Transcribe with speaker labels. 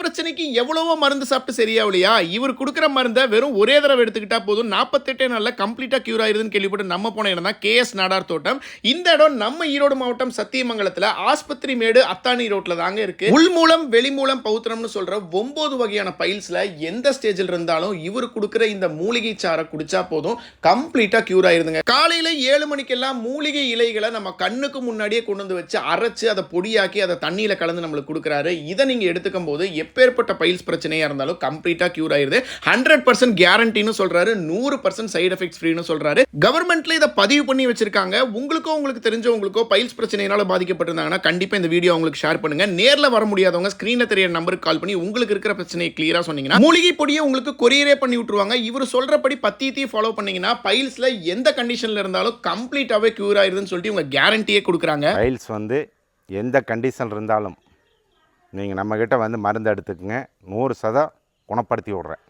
Speaker 1: பிரச்சனைக்கு எவ்வளவோ மருந்து சாப்பிட்டு சரியாகலையா இவர் கொடுக்குற மருந்தை வெறும் ஒரே தடவை எடுத்துக்கிட்டா போதும். நாற்பத்தெட்டே நாளில் கம்ப்ளீட்டாக க்யூர் ஆயிருதுன்னு கேள்விப்பட்டு நம்ம போன இடம் தான் கேஎஸ் நாடார் தோட்டம். இந்த இடம் நம்ம ஈரோடு மாவட்டம் சத்தியமங்கலத்தில் ஆஸ்பத்திரி மேடு அத்தானி ரோட்டில் தாங்க இருக்கு. உள் மூலம் வெளி மூலம் பௌத்திரம்னு சொல்ற ஒன்பது வகையான பைல்ஸில் எந்த ஸ்டேஜில் இருந்தாலும் இவர் கொடுக்குற இந்த மூலிகை சாறை குடிச்சா போதும். கம்ப்ளீட்டாக க்யூர் ஆயிருதுங்க. காலையில் ஏழு மணிக்கெல்லாம் மூலிகை இலைகளை நம்ம கண்ணுக்கு முன்னாடியே கொண்டு வந்து வச்சு அரைச்சு அதை பொடியாக்கி அதை தண்ணியில் கலந்து நம்மளுக்கு கொடுக்குறாரு. இதை நீங்கள் எடுத்துக்கும் போது எப்பேற்பட்ட பைல்ஸ் பிரச்சனையாக இருந்தாலும் கம்ப்ளீட்டாக க்யூர் ஆயிருது. ஹண்ட்ரட் பர்சன்ட் கேரண்டின்னு சொல்றாரு. நூறு பர்சன்ட் சைடு எஃபெக்ட்ஸ் ஃப்ரீன்னு சொல்றாரு. கவர்மெண்ட்ல இதை பதிவு பண்ணி வச்சிருக்காங்க. உங்களுக்கோ உங்களுக்கு தெரிஞ்சவங்களுக்கோ பைல்ஸ் பிரச்சனையினால பாதிக்கப்பட்டிருந்தாங்கன்னா கண்டிப்பாக இந்த வீடியோ உங்களுக்கு ஷேர் பண்ணுங்க. நேரில் வர முடியாதவங்க ஸ்க்ரீனில் தெரிய நம்பருக்கு கால் பண்ணி உங்களுக்கு இருக்கிற பிரச்சனையை கிளியராக சொன்னீங்கன்னா மூலிகை பொடியை உங்களுக்கு கொரியரே பண்ணி விட்டுருவாங்க. இவர் சொல்றபடி பத்தியத்தையும் ஃபாலோ பண்ணீங்கன்னா பைல்ஸ்ல எந்த கண்டிஷன்ல இருந்தாலும் கம்ப்ளீட்டாகவே க்யூர் ஆயிருதுன்னு சொல்லிட்டு இவங்க கேரண்டியே கொடுக்குறாங்க.
Speaker 2: பைல்ஸ் வந்து எந்த கண்டிஷன் இருந்தாலும் நீங்கள் நம்மக்கிட்ட வந்து மருந்து எடுத்துக்கங்க. நூறு சதம் குணப்படுத்தி விட்றேன்.